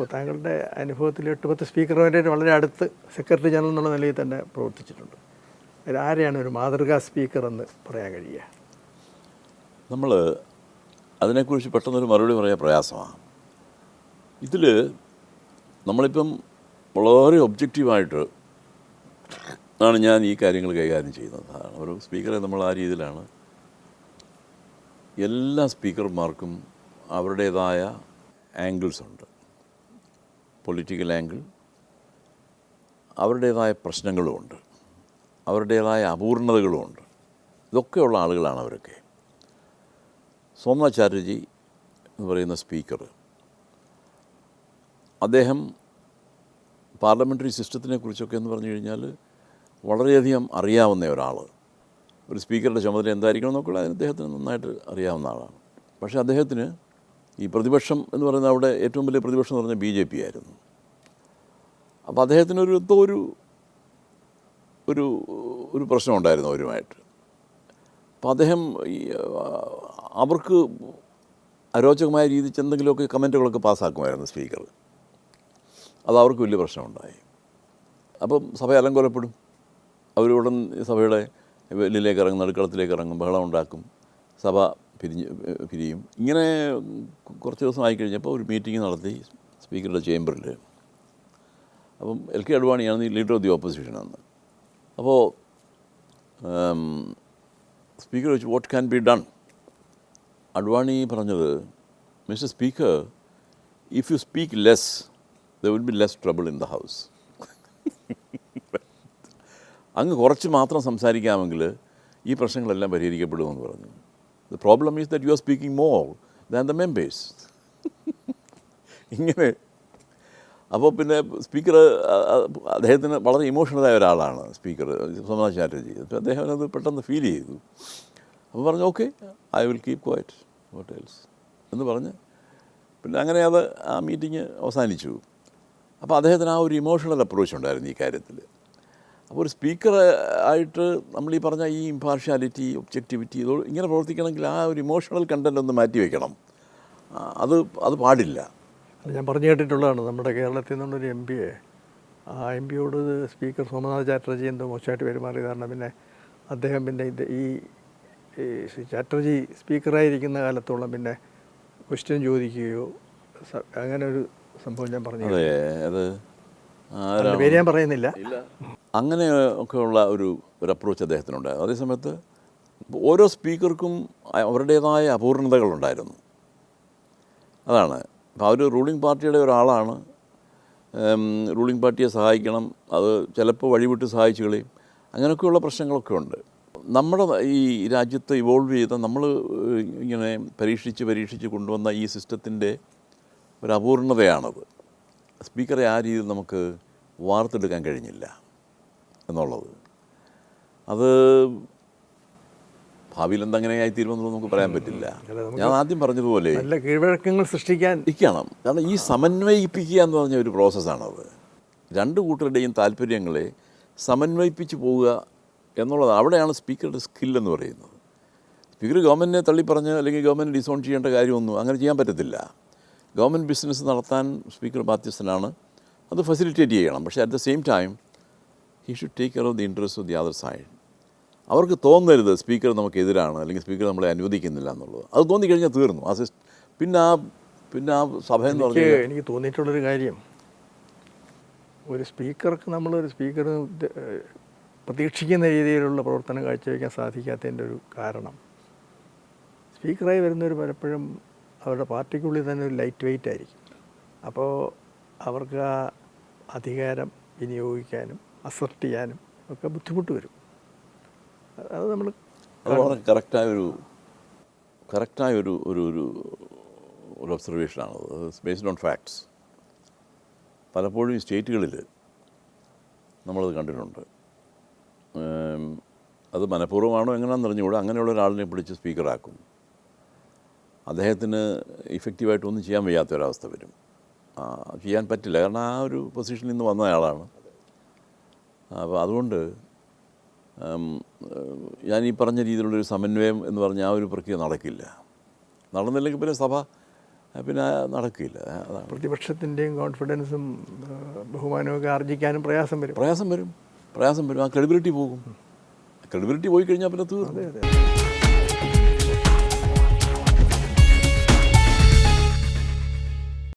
ഇപ്പോൾ താങ്കളുടെ അനുഭവത്തിൽ എട്ട് പത്ത് സ്പീക്കർമാരായിട്ട് വളരെ അടുത്ത് സെക്രട്ടറി ജനറൽ എന്നുള്ള നിലയിൽ തന്നെ പ്രവർത്തിച്ചിട്ടുണ്ട്. ആരെയാണ് ഒരു മാതൃകാ സ്പീക്കർ എന്ന് പറയാൻ കഴിയുക? നമ്മൾ അതിനെക്കുറിച്ച് പെട്ടെന്നൊരു മറുപടി പറയാൻ പ്രയാസമാണ്. ഇതിൽ നമ്മളിപ്പം വളരെ ഒബ്ജക്റ്റീവായിട്ട് ആണ് ഞാൻ ഈ കാര്യങ്ങൾ കൈകാര്യം ചെയ്യുന്നത്. ഒരു സ്പീക്കറെ നമ്മൾ ആ രീതിയിലാണ് എല്ലാ സ്പീക്കർമാർക്കും അവരുടേതായ ആംഗിൾസ് ഉണ്ട്. പൊളിറ്റിക്കൽ ആംഗിൾ അവരുടേതായ പ്രശ്നങ്ങളുമുണ്ട് അവരുടേതായ അപൂർണതകളുമുണ്ട് ഇതൊക്കെയുള്ള ആളുകളാണ് അവരൊക്കെ. സോമനാഥ് ചാറ്റർജി എന്ന് പറയുന്ന സ്പീക്കർ അദ്ദേഹം പാർലമെന്ററി സിസ്റ്റത്തിനെ കുറിച്ചൊക്കെ എന്ന് പറഞ്ഞു കഴിഞ്ഞാൽ വളരെയധികം അറിയാവുന്ന ഒരാൾ. ഒരു സ്പീക്കറുടെ ചുമതല എന്തായിരിക്കണം എന്നൊക്കെ അദ്ദേഹത്തിന് നന്നായിട്ട് അറിയാവുന്ന ആളാണ്. പക്ഷേ അദ്ദേഹത്തിന് ഈ പ്രതിപക്ഷം എന്ന് പറയുന്ന അവിടെ ഏറ്റവും വലിയ പ്രതിപക്ഷം എന്ന് പറഞ്ഞാൽ ബി ജെ പി ആയിരുന്നു. അപ്പോൾ അദ്ദേഹത്തിനൊരു എന്തോ ഒരു ഒരു ഒരു പ്രശ്നം ഉണ്ടായിരുന്നു അവരുമായിട്ട്. അപ്പോൾ അദ്ദേഹം അവർക്ക് അരോചകമായ രീതിയിൽ എന്തെങ്കിലുമൊക്കെ കമന്റുകളൊക്കെ പാസ്സാക്കുമായിരുന്നു സ്പീക്കർ. അത് അവർക്ക് വലിയ പ്രശ്നമുണ്ടായി. അപ്പം സഭ അലങ്കോലപ്പെടും. അവരുടൻ സഭയുടെ വെല്ലിലേക്ക് ഇറങ്ങും നടുക്കളത്തിലേക്ക് ഇറങ്ങും ബഹളം ഉണ്ടാക്കും. സഭ പിരിഞ്ഞ് പിരിയും. ഇങ്ങനെ കുറച്ച് ദിവസം ആയിക്കഴിഞ്ഞപ്പോൾ ഒരു മീറ്റിംഗ് നടത്തി സ്പീക്കറുടെ ചേംബറിൽ. അപ്പം എൽ കെ അഡ്വാണിയാണ് ലീഡർ ഓഫ് ദി ഓപ്പോസിഷൻ അന്ന്. അപ്പോൾ സ്പീക്കർ വെച്ച് what can be done Advani പറഞ്ഞത് mister speaker if you speak less there will be less trouble in the house അങ്ങ് കുറച്ച് മാത്രം സംസാരിക്കാമെങ്കിൽ ഈ പ്രശ്നങ്ങളെല്ലാം പരിഹരിക്കപ്പെടുമെന്ന് പറഞ്ഞു. The problem is that you are speaking more than the members ഇങ്ങനെ. അപ്പോൾ പിന്നെ സ്പീക്കർ അദ്ദേഹത്തിന് വളരെ ഇമോഷണലായ ഒരാളാണ് സ്പീക്കർ സോമനാഥ് ചാറ്റർജി. അപ്പോൾ അദ്ദേഹം അത് പെട്ടെന്ന് ഫീൽ ചെയ്തു. അപ്പോൾ പറഞ്ഞു okay I will keep quiet what else എന്ന് പറഞ്ഞ്. പിന്നെ അങ്ങനെ അത് ആ മീറ്റിംഗ് അവസാനിച്ചു. അപ്പോൾ അദ്ദേഹത്തിന് ആ ഒരു ഇമോഷണൽ അപ്രോച്ച് ഉണ്ടായിരുന്നു ഈ കാര്യത്തിൽ അപ്പോൾ ഒരു സ്പീക്കർ ആയിട്ട് നമ്മൾ ഈ പറഞ്ഞ ഈ ഇമ്പാർഷ്യാലിറ്റി ഒബ്ജക്റ്റിവിറ്റി ഇതോ ഇങ്ങനെ പ്രവർത്തിക്കണമെങ്കിൽ ആ ഒരു ഇമോഷണൽ കണ്ടന്റ് ഒന്ന് മാറ്റി വയ്ക്കണം അത് അത് പാടില്ല. ഞാൻ പറഞ്ഞു കേട്ടിട്ടുള്ളതാണ് നമ്മുടെ കേരളത്തിൽ നിന്നുള്ളൊരു എം പിയെ ആ എം പിയോട് സ്പീക്കർ സോമനാഥ് ചാറ്റർജി എന്തോ മോശമായിട്ട് പെരുമാറിയത് കാരണം പിന്നെ അദ്ദേഹം പിന്നെ ഇത് ഈ ചാറ്റർജി സ്പീക്കറായിരിക്കുന്ന കാലത്തോളം പിന്നെ ക്വസ്റ്റ്യൻ ചോദിക്കുകയോ അങ്ങനെ ഒരു സംഭവം ഞാൻ പറഞ്ഞു അതെ പേര് ഞാൻ പറയുന്നില്ല. അങ്ങനെ ഒക്കെയുള്ള ഒരു ഒരു അപ്രോച്ച് അദ്ദേഹത്തിനുണ്ട് അതേസമയത്ത് ഓരോ സ്പീക്കർക്കും അവരുടേതായ അപൂർണതകളുണ്ടായിരുന്നു. അതാണ്. അപ്പോൾ അവർ റൂളിംഗ് പാർട്ടിയുടെ ഒരാളാണ്. റൂളിംഗ് പാർട്ടിയെ സഹായിക്കണം. അത് ചിലപ്പോൾ വഴിവിട്ട് സഹായിച്ചു കളയും. അങ്ങനെയൊക്കെയുള്ള പ്രശ്നങ്ങളൊക്കെ ഉണ്ട്. നമ്മുടെ ഈ രാജ്യത്ത് ഇവോൾവ് ചെയ്ത നമ്മൾ ഇങ്ങനെ പരീക്ഷിച്ച് പരീക്ഷിച്ച് കൊണ്ടുവന്ന ഈ സിസ്റ്റത്തിന്റെ ഒരു അപൂർണതയാണത്. സ്പീക്കറെ ആ രീതിയിൽ നമുക്ക് വാർത്തെടുക്കാൻ കഴിഞ്ഞില്ല. എന്നുള്ളത്. അത് ഭാവിയിൽ എന്തെങ്ങനെയായി തീരുമെന്നുള്ളത് നമുക്ക് പറയാൻ പറ്റില്ല. ഞാൻ ആദ്യം പറഞ്ഞതുപോലെ നല്ല കീഴ്വഴക്കങ്ങൾ സൃഷ്ടിക്കാൻ ഇരിക്കണം. കാരണം ഈ സമന്വയിപ്പിക്കുക എന്ന് പറഞ്ഞ ഒരു പ്രോസസ്സാണത്. രണ്ട് കൂട്ടരുടെയും താല്പര്യങ്ങളെ സമന്വയിപ്പിച്ച് പോവുക എന്നുള്ളത് അവിടെയാണ് സ്പീക്കറുടെ സ്കില്ലെന്ന് പറയുന്നത്. സ്പീക്കർ ഗവൺമെന്റിനെ തള്ളിപ്പറഞ്ഞ് അല്ലെങ്കിൽ ഗവൺമെന്റ് ഡിസോൺ ചെയ്യേണ്ട കാര്യമൊന്നും അങ്ങനെ ചെയ്യാൻ പറ്റത്തില്ല. ഗവൺമെന്റ് ബിസിനസ് നടത്താൻ സ്പീക്കർ ബാധ്യസ്ഥനാണ്. അത് ഫെസിലിറ്റേറ്റ് ചെയ്യണം. പക്ഷേ at the same time he should take care of the interest of the other side അവർക്ക് തോന്നരുത് സ്പീക്കർ നമുക്കെതിരാണ് അല്ലെങ്കിൽ സ്പീക്കർ നമ്മളെ അനുവദിക്കുന്നില്ല എന്നുള്ളത്. അത് തോന്നിക്കഴിഞ്ഞാൽ തീർന്നു. ആ സിസ്റ്റ് പിന്നെ ആ പിന്നെ ആ സഭ എന്ന് എനിക്ക് പറഞ്ഞാൽ എനിക്ക് തോന്നിയിട്ടുള്ളൊരു കാര്യം. ഒരു സ്പീക്കർക്ക് നമ്മളൊരു സ്പീക്കർ പ്രതീക്ഷിക്കുന്ന രീതിയിലുള്ള പ്രവർത്തനം കാഴ്ചവെക്കാൻ സാധിക്കാത്തതിന്റെ ഒരു കാരണം. സ്പീക്കറായി വരുന്നവർ പലപ്പോഴും അവരുടെ പാർട്ടിക്കുള്ളിൽ തന്നെ ഒരു ലൈറ്റ് വെയിറ്റ് ആയിരിക്കും അപ്പോൾ അവർക്ക് ആ അധികാരം വിനിയോഗിക്കാനും അസർട്ട് ചെയ്യാനും ഒക്കെ ബുദ്ധിമുട്ട് വരും. അത് നമ്മൾ വളരെ കറക്റ്റായൊരു കറക്റ്റായ ഒരു ഒരു ഒരു ഒരു ഒബ്സർവേഷനാണ് ബേസ്ഡ് ഓൺ ഫാക്ട്സ് പലപ്പോഴും ഈ സ്റ്റേറ്റുകളിൽ നമ്മളത് കണ്ടിട്ടുണ്ട്. അത് മനഃപൂർവമാണോ എങ്ങനെയാണെന്ന് അറിഞ്ഞുകൂടെ. അങ്ങനെയുള്ള ഒരാളിനെ പിടിച്ച് സ്പീക്കറാക്കും. അദ്ദേഹത്തിന് ഇഫക്റ്റീവായിട്ടൊന്നും ചെയ്യാൻ വയ്യാത്ത ഒരവസ്ഥ വരും ചെയ്യാൻ പറ്റില്ല. കാരണം ആ ഒരു പൊസിഷനിൽ നിന്ന് വന്ന ആളാണ്. അപ്പോൾ അതുകൊണ്ട് ഞാൻ ഈ പറഞ്ഞ രീതിയിലുള്ളൊരു സമന്വയം എന്ന് പറഞ്ഞ ആ ഒരു പ്രക്രിയ നടക്കില്ല. നടന്നില്ലെങ്കിൽ പിന്നെ സഭ പിന്നെ നടക്കില്ല. പ്രതിപക്ഷത്തിന്റെയും കോൺഫിഡൻസും ബഹുമാനമൊക്കെ ആർജിക്കാനും പ്രയാസം വരും. പ്രയാസം വരും. പ്രയാസം വരും. ആ ക്രെഡിബിലിറ്റി പോകും. ക്രെഡിബിലിറ്റി പോയി കഴിഞ്ഞാൽ പിന്നെ തീർന്നു. അതെ അതെ.